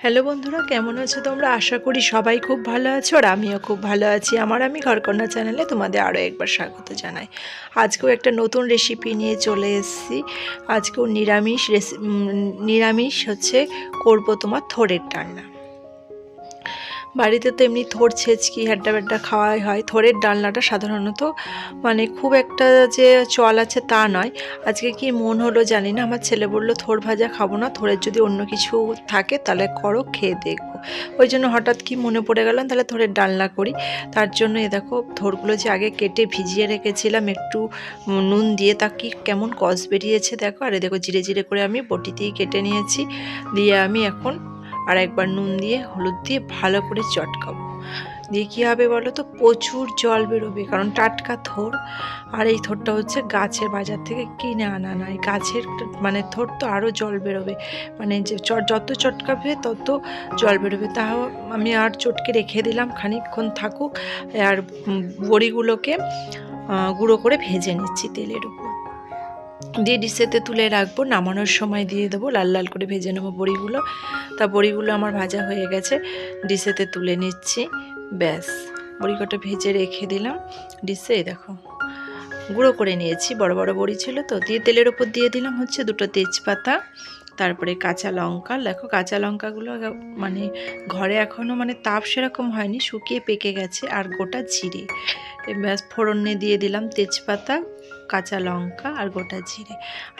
Hello বন্ধুরা, কেমন আছো তোমরা? আশা করি সবাই খুব ভালো আছো আর আমিও খুব ভালো আছি। আমার আমি ঘরকন্যা চ্যানেলে তোমাদের আরও একবার স্বাগত জানাই। আজকেও একটা নতুন রেসিপি নিয়ে চলে এসেছি। আজকেও নিরামিষ রেসি নিরামিষ হচ্ছে করব তোমার থোড়ের ডালনা বাড়িতে তো এমনি থোড় ছেঁচকি, হ্যাড্ডা ব্যাড্ডা খাওয়াই হয়। থোরের ডালনাটা সাধারণত মানে খুব একটা যে চল আছে তা নয়। আজকে কি মন হলো জানি না। আমার ছেলে বলল, থোর ভাজা খাব না। থোরের যদি অন্য কিছু থাকে তাহলে করো, খেয়ে দেখব। ওই জন্য হঠাৎ কি মনে পড়ে গেলাম তাহলে থোরের ডালনা করি। তার জন্য এ দেখো, থোরগুলো যে আগে কেটে ভিজিয়ে রেখেছিলাম, একটু নুন দিয়ে তা কি কেমন কস বেরিয়েছে দেখো। আর এ দেখো, জিরে জিরে করে আমি বটি দিয়ে কেটে নিয়েছি। দিয়ে আমি এখন আর একবার নুন দিয়ে, হলুদ দিয়ে ভালো করে চটকাবো দিয়ে কী হবে বলো তো? প্রচুর জল বেরোবে, কারণ টাটকা থোড় আর এই থোড়টা হচ্ছে গাছের বাজার থেকে কিনে আনা নয় গাছের মানে থোড় তো আরও জল বেরোবে। মানে যে যত চটকাবে, তত জল বেরোবে। তাও আমি আর চটকে রেখে দিলাম খানিকক্ষণ থাকুক। আর বড়িগুলোকে গুঁড়ো করে ভেজে নিচ্ছি তেলের উপর। দিয়ে ডিশেতে তুলে রাখব, নামানোর সময় দিয়ে দেবো, লাল লাল করে ভেজে নেব বড়িগুলো। তা বড়িগুলো আমার ভাজা হয়ে গেছে, ডিশেতে তুলে নিচ্ছি, ব্যাস। বড়ি কটা ভেজে রেখে দিলাম, ডিশে দেখো। গুঁড়ো করে নিয়েছি, বড় বড় বড়ি ছিল তো, দিয়ে তেলের ওপর দিয়ে দিলাম হচ্ছে দুটো তেজপাতা, তারপরে কাঁচা লঙ্কা। দেখো কাঁচা লঙ্কাগুলো মানে ঘরে এখনও মানে তাপ সেরকম হয়নি, শুকিয়ে পেকে গেছে, আর গোটা জিরে। ব্যাস, ফোড়নে দিয়ে দিলাম তেজপাতা। কাঁচা লঙ্কা আর গোটা জিরে।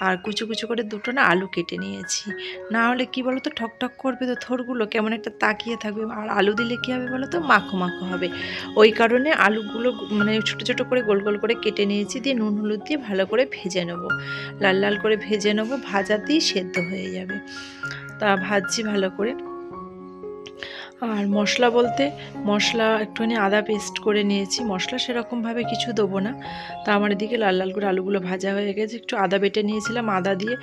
আর কুচু কুচু করে দুটো না আলু কেটে নিয়েছি। না হলে কি বলো তো ঠক ঠক করবে তো থোরগুলো, কেমন একটা তাকিয়ে থাকবে। আর আলু দিলে কী হবে বলো তো মাখো মাখো হবে। ওই কারণে আলুগুলো মানে ছোটো ছোটো করে গোল গোল করে কেটে নিয়েছি, দিয়ে নুন হলুদ দিয়ে ভালো করে ভেজে নেব। লাল লাল করে ভেজে নেব ভাজাতেই সেদ্ধ হয়ে যাবে। তা ভাজছি ভালো করে। আর মশলা বলতে মশলা একটুখানি আদা পেস্ট করে নিয়েছি। মশলা সেরকমভাবে কিছু দেবো না। তা আমার এদিকে লাল লাল করে আলুগুলো ভাজা হয়ে গেছে। একটু আদা বেটে নিয়েছিলাম। আদা দিয়ে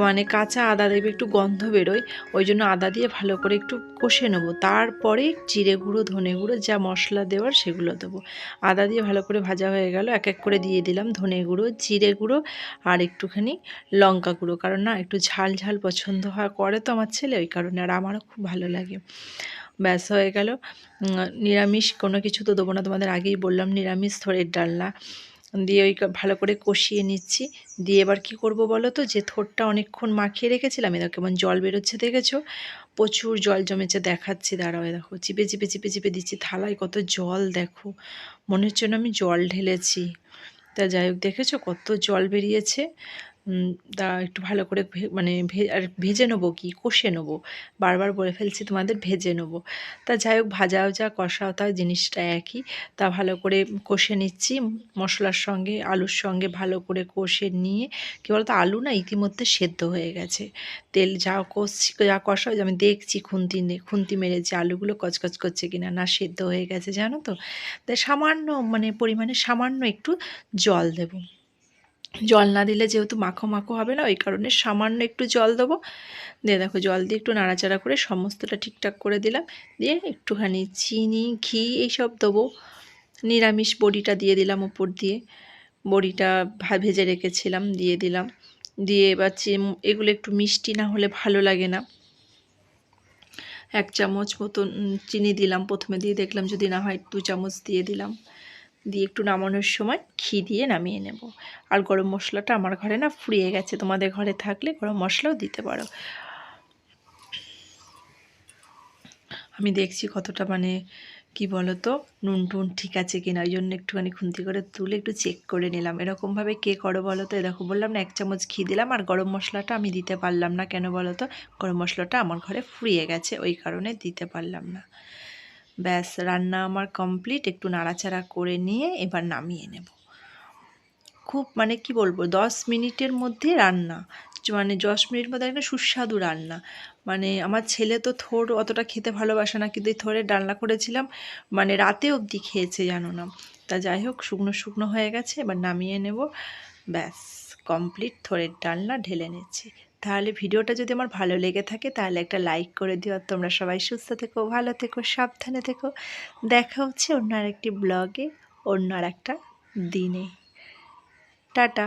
মানে কাঁচা আদা দেবে, একটু গন্ধ বেরোয়। ওই জন্য আদা দিয়ে ভালো করে একটু কষে নেব। তারপরে জিরে গুঁড়ো, ধনে গুঁড়ো, যা মশলা দেওয়ার সেগুলো দেবো। আদা দিয়ে ভালো করে ভাজা হয়ে গেল। এক এক করে দিয়ে দিলাম ধনে গুঁড়ো, জিরে গুঁড়ো আর একটুখানি লঙ্কা গুঁড়ো। কারণ না, একটু ঝাল ঝাল পছন্দ হয় করে তো আমার ছেলে, ওই কারণে আর আমারও খুব ভালো লাগে। ব্যাস হয়ে গেল। নিরামিষ কোনো কিছু তো দেবো না, তোমাদের আগেই বললাম, নিরামিষ থোড়ের ডালনা। দিয়ে ওই ভালো করে কষিয়ে নিচ্ছি। দিয়ে এবার কি করব বলো তো? যে থোড়টা অনেকক্ষণ মাখিয়ে রেখেছিলাম এবার কেমন জল বেরোচ্ছে, দেখেছ? প্রচুর জল জমেছে, দেখাচ্ছি, দাঁড়াও দেখো, চিপে চিপে চিপে চিপে দিচ্ছি থালায়, কত জল, দেখো। মনে হচ্ছে আমি জল ঢেলেছি। তা যাই হোক, দেখেছ কত জল বেরিয়েছে? তা একটু ভালো করে মানে আর ভেজে নেব কি? কষে নেব। বারবার বলে ফেলছি তোমাদের ভেজে নেব। তা যাই হোক ভাজাও যা কষাও তা জিনিসটা একই। তা ভালো করে কষে নিচ্ছি, মশলার সঙ্গে, আলুর সঙ্গে ভালো করে কষে নিয়ে, কী বলতো, আলু না ইতিমধ্যে সেদ্ধ হয়ে গেছে। তেল যা কষছি, যা কষা আমি দেখছি খুন্তি খুন্তি মেরে যে আলুগুলো কচকচ করছে কিনা না সেদ্ধ হয়ে গেছে, জানো তো? তাই সামান্য মানে পরিমাণে সামান্য একটু জল দেবো। জল না দিলে যেহেতু মাখো মাখো হবে না, ওই কারণে সামান্য একটু জল দেবো। দিয়ে দেখো, জল দিয়ে একটু নাড়াচাড়া করে সমস্তটা ঠিকঠাক করে দিলাম। দিয়ে একটুখানি চিনি, ঘি এইসব দেবো। নিরামিষ বড়িটা দিয়ে দিলাম উপর দিয়ে। বড়িটা ভেজে রেখেছিলাম, দিয়ে দিলাম। দিয়ে এবার এগুলো একটু মিষ্টি না হলে ভালো লাগে না। এক চামচ মতন চিনি দিলাম প্রথমে দিয়ে, দেখলাম যদি না হয় দু চামচ দিয়ে দিলাম। দিয়ে একটু নামানোর সময় ঘি দিয়ে নামিয়ে নেব। আর গরম মশলাটা আমার ঘরে না ফুরিয়ে গেছে, তোমাদের ঘরে থাকলে গরম মশলাও দিতে পারো। আমি দেখছি কতটা মানে কি বলো তো নুন টুন ঠিক আছে কিনা, ওই জন্য একটুখানি খুন্তি করে তুলে একটু চেক করে নিলাম। এরকমভাবে কে করো বলো তো? দেখো, বললাম না, এক চামচ ঘি দিলাম আর গরম মশলাটা আমি দিতে পারলাম না। কেন বলো তো? গরম মশলাটা আমার ঘরে ফুরিয়ে গেছে, ওই কারণে দিতে পারলাম না। ব্যাস, রান্না আমার কমপ্লিট একটু নাড়াচাড়া করে নিয়ে এবার নামিয়ে নেব। খুব মানে কি বলব, দশ মিনিটের মধ্যে রান্না। মানে দশ মিনিট মধ্যে একটা সুস্বাদু রান্না। মানে আমার ছেলে তো থোর অতটা খেতে ভালোবাসে না, কিন্তু থোড়ের ডালনা করেছিলাম মানে রাতে অবধি খেয়েছে, জানো না। তা যাই হোক, শুকনো শুকনো হয়ে গেছে, এবার নামিয়ে নেব। ব্যাস কমপ্লিট থোরের ডালনা ঢেলে নিচ্ছি তাহলে ভিডিওটা যদি আমার ভালো লেগে থাকে, তাহলে একটা লাইক করে দিও। আর তোমরা সবাই সুস্থ থেকো, ভালো থেকো, সাবধানে থেকো। দেখা হচ্ছে অন্য আরেকটি ব্লগে অন্য আর একটা দিনে। টাটা।